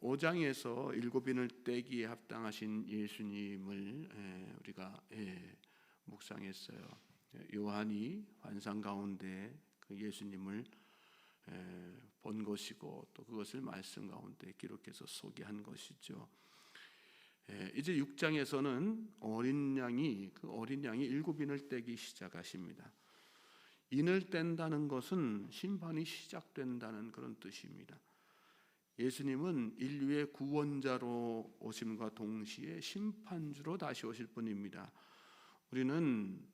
5장에서 일곱인을 떼기에 합당하신 예수님을 예, 우리가 예, 묵상했어요. 요한이 환상 가운데 그 예수님을 예, 본 것이고 또 그것을 말씀 가운데 기록해서 소개한 것이죠. 예, 이제 6장에서는 어린 양이 그 어린 양이 일곱 인을 떼기 시작하십니다. 인을 뗀다는 것은 심판이 시작된다는 그런 뜻입니다. 예수님은 인류의 구원자로 오심과 동시에 심판주로 다시 오실 분입니다. 우리는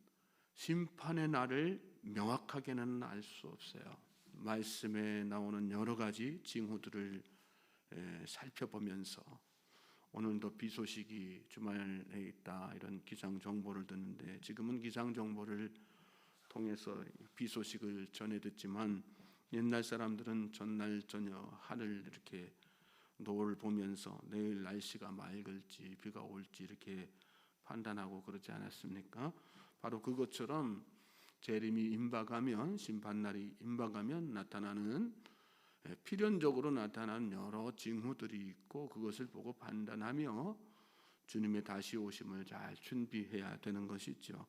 심판의 날을 명확하게는 알 수 없어요. 말씀에 나오는 여러 가지 징후들을 살펴보면서 오늘도 비 소식이 주말에 있다 이런 기상 정보를 듣는데 지금은 기상 정보를 통해서 비 소식을 전해 듣지만 옛날 사람들은 전날 저녁 하늘 이렇게 노을 보면서 내일 날씨가 맑을지 비가 올지 이렇게 판단하고 그러지 않았습니까? 바로 그것처럼 재림이 임박하면 심판날이 임박하면 나타나는 예, 필연적으로 나타나는 여러 징후들이 있고 그것을 보고 판단하며 주님의 다시 오심을 잘 준비해야 되는 것이죠.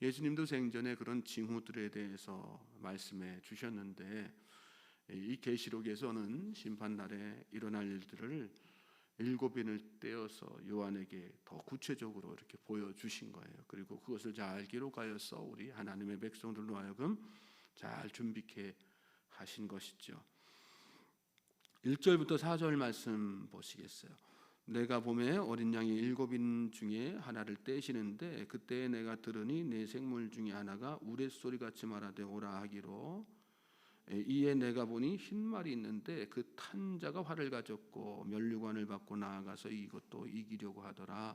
예수님도 생전에 그런 징후들에 대해서 말씀해 주셨는데 이 계시록에서는 심판 날에 일어날 일들을 일곱인을 떼어서 요한에게 더 구체적으로 이렇게 보여 주신 거예요. 그리고 그것을 잘 기록하여서 우리 하나님의 백성들로 하여금 잘 준비케 하신 것이죠. 1절부터 4절 말씀 보시겠어요. 내가 봄에 어린 양이 일곱인 중에 하나를 떼시는데 그때 내가 들으니 내 생물 중에 하나가 우레소리 같이 말하되 오라 하기로. 이에 내가 보니 흰 말이 있는데 그 탄자가 활을 가졌고 면류관을 받고 나아가서 이것도 이기려고 하더라.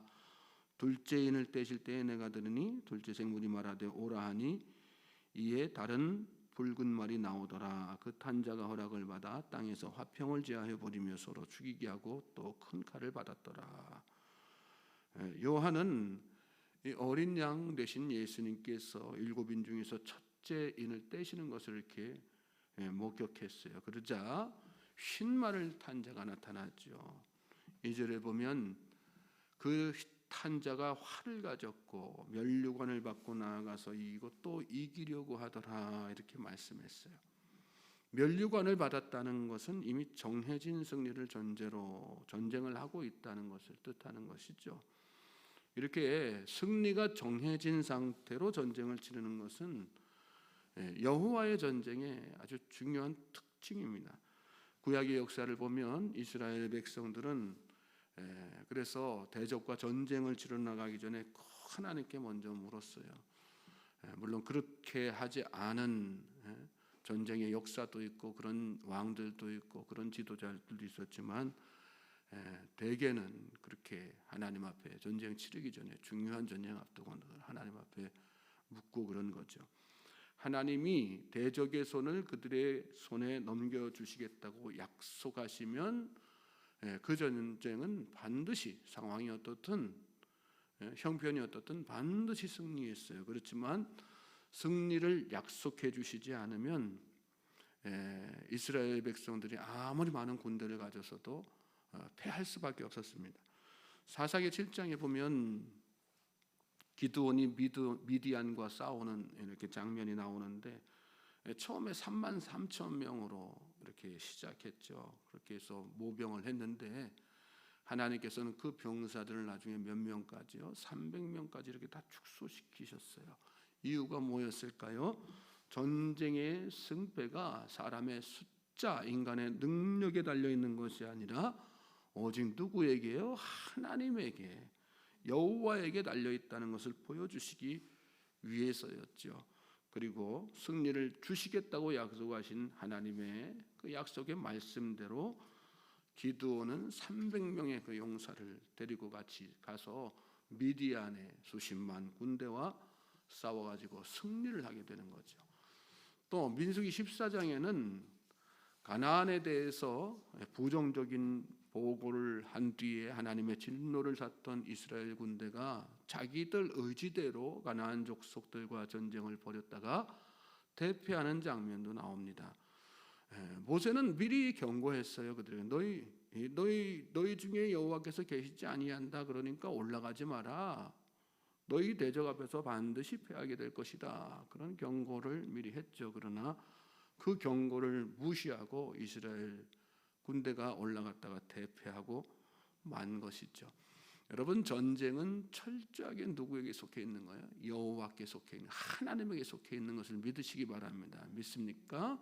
둘째 인을 떼실 때에 내가 들으니 둘째 생물이 말하되 오라 하니 이에 다른 붉은 말이 나오더라. 그 탄자가 허락을 받아 땅에서 화평을 제하여 버리며 서로 죽이게 하고 또 큰 칼을 받았더라. 예, 요한은 어린 양 대신 예수님께서 일곱 인 중에서 첫째 인을 떼시는 것을 이렇게 예, 목격했어요. 그러자 흰 말을 탄 자가 나타났죠. 이절에 보면 그 탄자가 활을 가졌고 면류관을 받고 나아가서 이것도 이기려고 하더라 이렇게 말씀했어요. 면류관을 받았다는 것은 이미 정해진 승리를 전제로 전쟁을 하고 있다는 것을 뜻하는 것이죠. 이렇게 승리가 정해진 상태로 전쟁을 치르는 것은 예, 여호와의 전쟁의 아주 중요한 특징입니다. 구약의 역사를 보면 이스라엘 백성들은 예, 그래서 대적과 전쟁을 치러 나가기 전에 하나님께 먼저 물었어요. 예, 물론 그렇게 하지 않은 예, 전쟁의 역사도 있고 그런 왕들도 있고 그런 지도자들도 있었지만 대개는 그렇게 하나님 앞에 전쟁 치르기 전에 중요한 전쟁 앞두고 하나님 앞에 묻고 그런 거죠. 하나님이 대적의 손을 그들의 손에 넘겨 주시겠다고 약속하시면 예, 그 전쟁은 반드시 상황이 어떻든 예, 형편이 어떻든 반드시 승리했어요. 그렇지만 승리를 약속해 주시지 않으면 예, 이스라엘 백성들이 아무리 많은 군대를 가져서도 어, 패할 수밖에 없었습니다. 사사기 7장에 보면 기드온이 미디안과 싸우는 이렇게 장면이 나오는데 처음에 3만 3천 명으로 이렇게 시작했죠. 그렇게 해서 모병을 했는데 하나님께서는 그 병사들을 나중에 몇 명까지요? 300명까지 이렇게 다 축소시키셨어요. 이유가 뭐였을까요? 전쟁의 승패가 사람의 숫자, 인간의 능력에 달려 있는 것이 아니라 오직 누구에게요? 하나님에게 여호와에게 달려 있다는 것을 보여주시기 위해서였죠. 그리고 승리를 주시겠다고 약속하신 하나님의 그 약속의 말씀대로 기드온은 300명의 그 용사를 데리고 같이 가서 미디안의 수십만 군대와 싸워 가지고 승리를 하게 되는 거죠. 또 민수기 14장에는 가나안에 대해서 부정적인 보고를 한 뒤에 하나님의 진노를 샀던 이스라엘 군대가 자기들 의지대로 가나안 족속들과 전쟁을 벌였다가 대패하는 장면도 나옵니다. 예, 모세는 미리 경고했어요. 그들에게 너희 이 너희 너희 중에 여호와께서 계시지 아니한다. 그러니까 올라가지 마라. 너희 대적 앞에서 반드시 패하게 될 것이다. 그런 경고를 미리 했죠. 그러나 그 경고를 무시하고 이스라엘 군대가 올라갔다가 대패하고 만 것이죠. 여러분 전쟁은 철저하게 누구에게 속해 있는 거예요? 여호와께 속해 있는 하나님에게 속해 있는 것을 믿으시기 바랍니다. 믿습니까?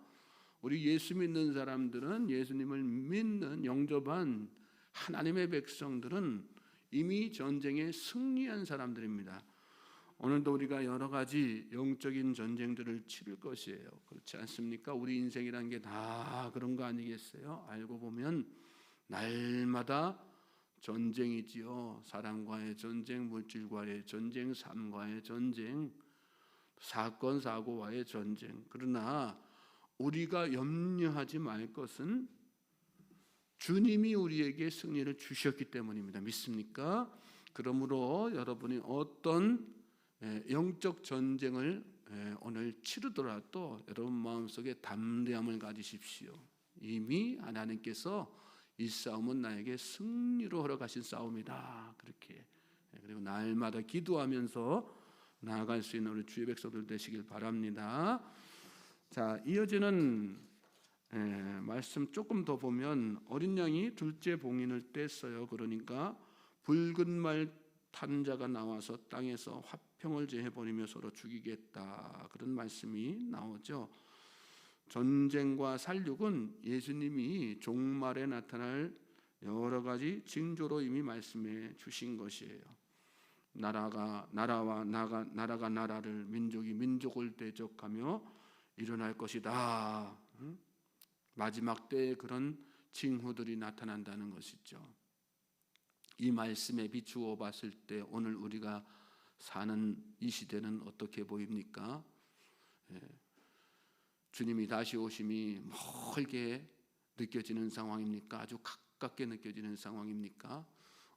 우리 예수 믿는 사람들은 예수님을 믿는 영접한 하나님의 백성들은 이미 전쟁에 승리한 사람들입니다. 오늘도 우리가 여러 가지 영적인 전쟁들을 치를 것이에요. 그렇지 않습니까? 우리 인생이라는 게다 그런 거 아니겠어요? 알고 보면 날마다 전쟁이지요. 사람과의 전쟁, 물질과의 전쟁, 삶과의 전쟁, 사건 사고와의 전쟁. 그러나 우리가 염려하지 말 것은 주님이 우리에게 승리를 주셨기 때문입니다. 믿습니까? 그러므로 여러분이 어떤 예, 영적 전쟁을 예, 오늘 치르더라도 여러분 마음속에 담대함을 가지십시오. 이미 하나님께서 이 싸움은 나에게 승리로 허락하신 싸움이다. 그렇게 예, 그리고 날마다 기도하면서 나아갈 수 있는 우리 주의 백성들 되시길 바랍니다. 자 이어지는 에, 말씀 조금 더 보면 어린 양이 둘째 봉인을 뗐어요. 그러니까 붉은 말 탄자가 나와서 땅에서 화 평을 제해 버리며 서로 죽이겠다 그런 말씀이 나오죠. 전쟁과 살육은 예수님이 종말에 나타날 여러 가지 징조로 이미 말씀해 주신 것이에요. 나라가 나라와 나가 나라가 나라를 민족이 민족을 대적하며 일어날 것이다. 응? 마지막 때에 그런 징후들이 나타난다는 것이죠. 이 말씀에 비추어 봤을 때 오늘 우리가 사는 이 시대는 어떻게 보입니까? 예. 주님이 다시 오심이 멀게 느껴지는 상황입니까? 아주 가깝게 느껴지는 상황입니까?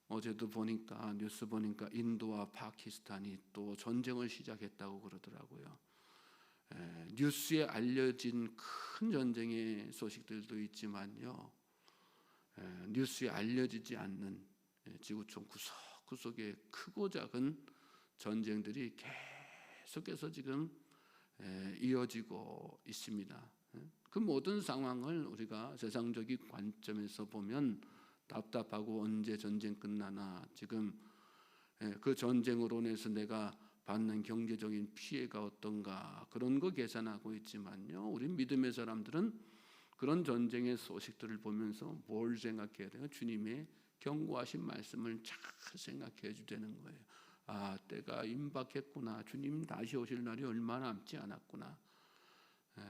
어제도 보니까 뉴스 보니까 인도와 파키스탄이 또 전쟁을 시작했다고 그러더라고요. 에, 뉴스에 알려진 큰 전쟁의 소식들도 있지만요. 에, 뉴스에 알려지지 않는 에, 지구촌 구석구석의 크고 작은 전쟁들이 계속해서 지금 에, 이어지고 있습니다. 에, 그 모든 상황을 우리가 세상적인 관점에서 보면 답답하고 언제 전쟁 끝나나 지금 에, 그 전쟁으로 인해서 내가 받는 경제적인 피해가 어떤가 그런 거 계산하고 있지만요. 우리 믿음의 사람들은 그런 전쟁의 소식들을 보면서 뭘 생각해야 돼요? 주님의 경고하신 말씀을 잘 생각해 주되는 거예요. 아, 때가 임박했구나. 주님 다시 오실 날이 얼마 남지 않았구나. 예,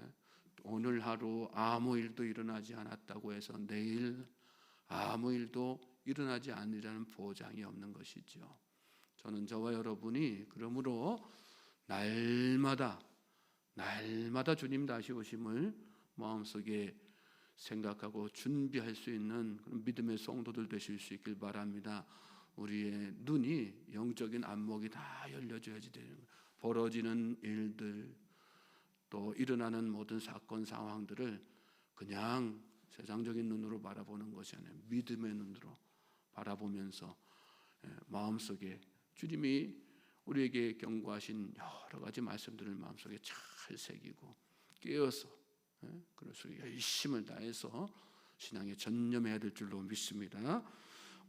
오늘 하루 아무 일도 일어나지 않았다고 해서 내일 아무 일도 일어나지 않으리라는 보장이 없는 것이죠. 저는 저와 여러분이 그러므로 날마다 날마다 주님 다시 오심을 마음속에 생각하고 준비할 수 있는 그런 믿음의 성도들 되실 수 있길 바랍니다. 우리의 눈이 영적인 안목이 다 열려져야지 되는 거예요. 벌어지는 일들 또 일어나는 모든 사건 상황들을 그냥 세상적인 눈으로 바라보는 것이 아니라 믿음의 눈으로 바라보면서 예, 마음속에 주님이 우리에게 경고하신 여러 가지 말씀들을 마음속에 잘 새기고 깨어서 예, 그래서 열심을 다해서 신앙에 전념해야 될 줄로 믿습니다.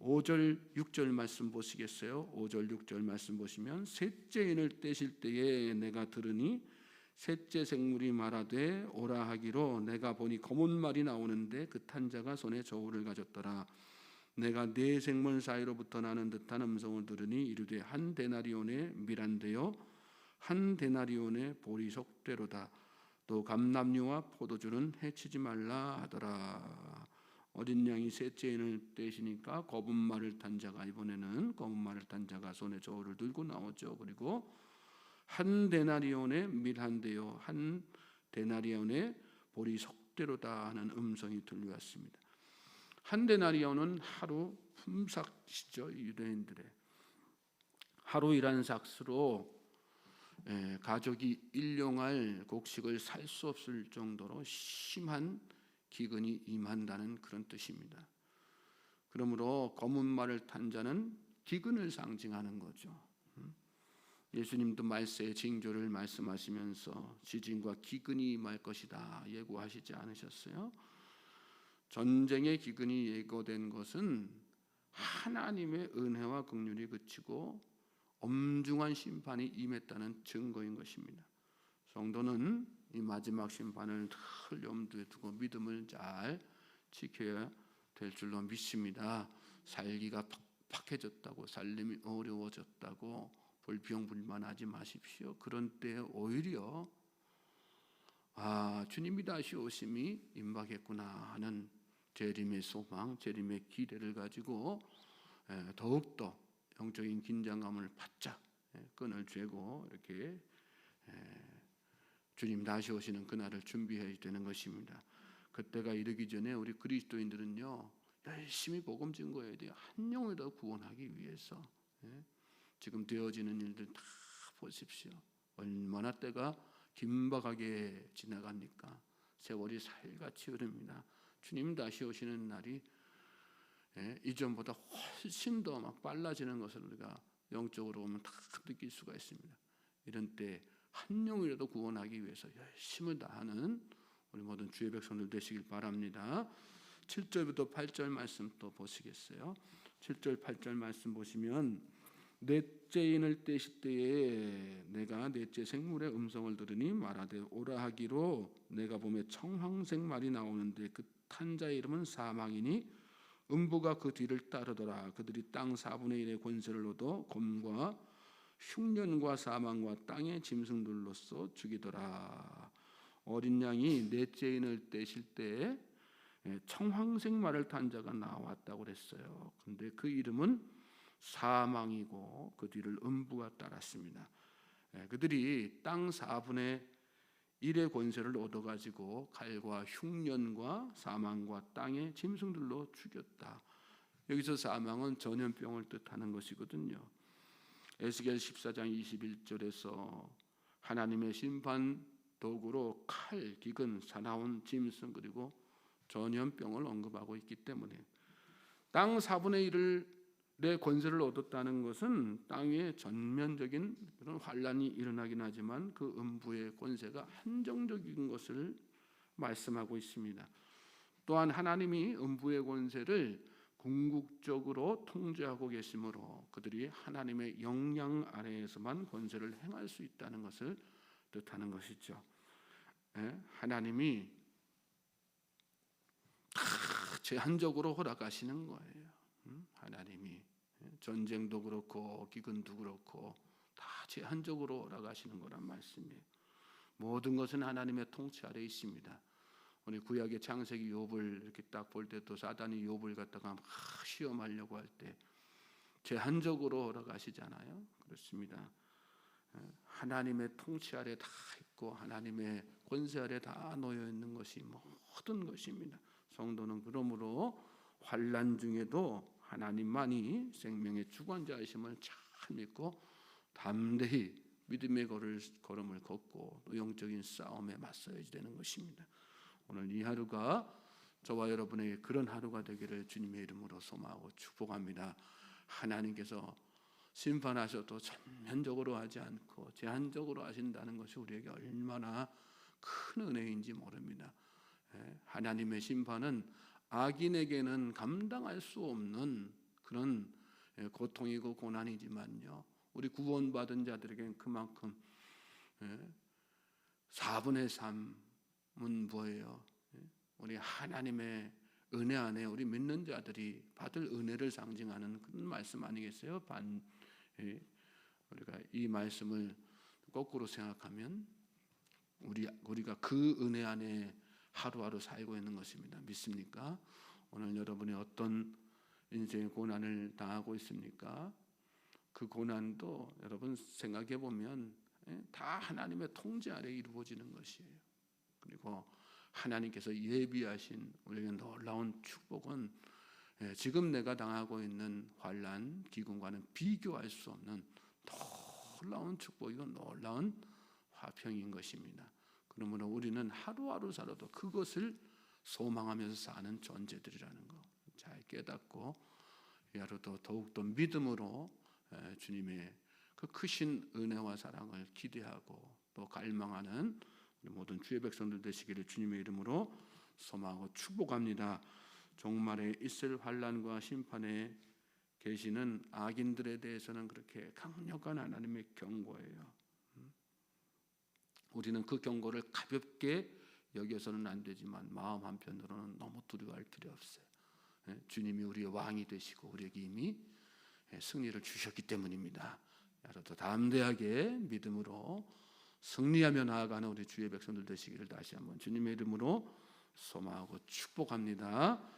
5절 6절 말씀 보시겠어요? 5절 6절 말씀 보시면 셋째 인을 떼실 때에 내가 들으니 셋째 생물이 말하되 오라 하기로 내가 보니 검은 말이 나오는데 그 탄자가 손에 저울을 가졌더라. 내가 네 생물 사이로부터 나는 듯한 음성을 들으니 이르되 한 데나리온의 미란데요 한 데나리온의 보리 속대로다. 또 감남류와 포도주는 해치지 말라 하더라 어린 양이 셋째 인을 떼시니까 검은 말을 탄 자가 이번에는 검은 말을 탄 자가 손에 저울을 들고 나오죠. 그리고 한 데나리온의 밀한데요. 한 데나리온의 보리 속대로다 하는 음성이 들려왔습니다. 한 데나리온은 하루 품삯이죠 유대인들의. 하루 일한 삭스로 에, 가족이 일용할 곡식을 살 수 없을 정도로 심한 기근이 임한다는 그런 뜻입니다. 그러므로 검은 말을 탄 자는 기근을 상징하는 거죠. 음? 예수님도 말세의 징조를 말씀하시면서 지진과 기근이 임할 것이다 예고하시지 않으셨어요? 전쟁의 기근이 예고된 것은 하나님의 은혜와 긍휼이 그치고 엄중한 심판이 임했다는 증거인 것입니다. 성도는 이 마지막 심판을 늘 염두에 두고 믿음을 잘 지켜야 될 줄로 믿습니다. 살기가 팍팍해졌다고 살림이 어려워졌다고 불평불만하지 마십시오. 그런 때에 오히려 아 주님이 다시 오심이 임박했구나 하는 재림의 소망, 재림의 기대를 가지고 에, 더욱더 영적인 긴장감을 바짝 에, 끈을 쥐고 이렇게 에, 주님 다시 오시는 그날을 준비해야 되는 것입니다. 그때가 이르기 전에 우리 그리스도인들은요 열심히 복음 증거해야 돼요. 한 영을 더 구원하기 위해서 예? 지금 되어지는 일들 다 보십시오. 얼마나 때가 긴박하게 지나갑니까? 세월이 살같이 흐릅니다. 주님 다시 오시는 날이 예? 이전보다 훨씬 더 막 빨라지는 것을 우리가 영적으로 보면 다 느낄 수가 있습니다. 이런 때 한 영이라도 구원하기 위해서 열심을 다하는 우리 모든 주의 백성들 되시길 바랍니다. 7절부터 8절 말씀 또 보시겠어요? 7절 8절 말씀 보시면 넷째 인을 떼실 때에 내가 넷째 생물의 음성을 들으니 말하되 오라 하기로 내가 보매 청황색 말이 나오는데 그 탄자의 이름은 사망이니 음부가 그 뒤를 따르더라 그들이 땅 4분의 1의 권세를 얻어 곰과 흉년과 사망과 땅의 짐승들로서 죽이더라 어린 양이 넷째 인을 떼실 때 청황색 말을 탄 자가 나왔다고 그랬어요. 근데 그 이름은 사망이고 그 뒤를 음부가 따랐습니다. 예, 그들이 땅 4분의 1의 권세를 얻어가지고 칼과 흉년과 사망과 땅의 짐승들로 죽였다. 여기서 사망은 전염병을 뜻하는 것이거든요. 에스겔 14장 21절에서 하나님의 심판 도구로 칼, 기근, 사나운 짐승 그리고 전염병을 언급하고 있기 때문에 땅 4분의 1을 내 권세를 얻었다는 것은 땅에 전면적인 그런 환란이 일어나긴 하지만 그 음부의 권세가 한정적인 것을 말씀하고 있습니다. 또한 하나님이 음부의 권세를 궁극적으로 통제하고 계시므로 그들이 하나님의 영향 아래에서만 권세를 행할 수 있다는 것을 뜻하는 것이죠. 예? 하나님이 다 제한적으로 허락하시는 거예요. 하나님이 전쟁도 그렇고 기근도 그렇고 다 제한적으로 허락하시는 거란 말씀이에요. 모든 것은 하나님의 통치 아래 있습니다. 우리 구약의 창세기 욥을 이렇게 딱 볼 때도 사단이 욥을 갖다가 막 시험하려고 할 때 제한적으로 허락하시잖아요. 그렇습니다. 하나님의 통치 아래 다 있고 하나님의 권세 아래 다 놓여 있는 것이 모든 것입니다. 성도는 그러므로 환란 중에도 하나님만이 생명의 주관자이심을 잘 믿고 담대히 믿음의 걸음을 걷고 영적인 싸움에 맞서야 되는 것입니다. 오늘 이 하루가 저와 여러분에게 그런 하루가 되기를 주님의 이름으로 소망하고 축복합니다. 하나님께서 심판하셔도 전면적으로 하지 않고 제한적으로 하신다는 것이 우리에게 얼마나 큰 은혜인지 모릅니다. 예, 하나님의 심판은 악인에게는 감당할 수 없는 그런 예, 고통이고 고난이지만요. 우리 구원받은 자들에게는 그만큼 4분의 예, 3 은 뭐예요? 우리 하나님의 은혜 안에 우리 믿는 자들이 받을 은혜를 상징하는 그런 말씀 아니겠어요? 반 우리가 이 말씀을 거꾸로 생각하면 우리 우리가 그 은혜 안에 하루하루 살고 있는 것입니다. 믿습니까? 오늘 여러분이 어떤 인생의 고난을 당하고 있습니까? 그 고난도 여러분 생각해 보면 예, 다 하나님의 통제 아래 이루어지는 것이에요. 그리고 하나님께서 예비하신 우리에게 놀라운 축복은 예, 지금 내가 당하고 있는 환란 기근과는 비교할 수 없는 놀라운 축복이고 놀라운 화평인 것입니다. 그러므로 우리는 하루하루 살아도 그것을 소망하면서 사는 존재들이라는 거 잘 깨닫고 이 하루도 더욱더 믿음으로 에, 주님의 그 크신 은혜와 사랑을 기대하고 또 갈망하는 모든 주의 백성들 되시기를 주님의 이름으로 소망하고 축복합니다. 종말에 있을 환란과 심판에 계시는 악인들에 대해서는 그렇게 강력한 하나님의 경고예요. 음? 우리는 그 경고를 가볍게 여겨서는 안 되지만 마음 한편으로는 너무 두려워할 필요 없어요. 예, 주님이 우리의 왕이 되시고 우리에게 이미 예, 승리를 주셨기 때문입니다. 여러분 담대하게 믿음으로 승리하며 나아가는 우리 주의 백성들 되시기를 다시 한번 주님의 이름으로 소망하고 축복합니다.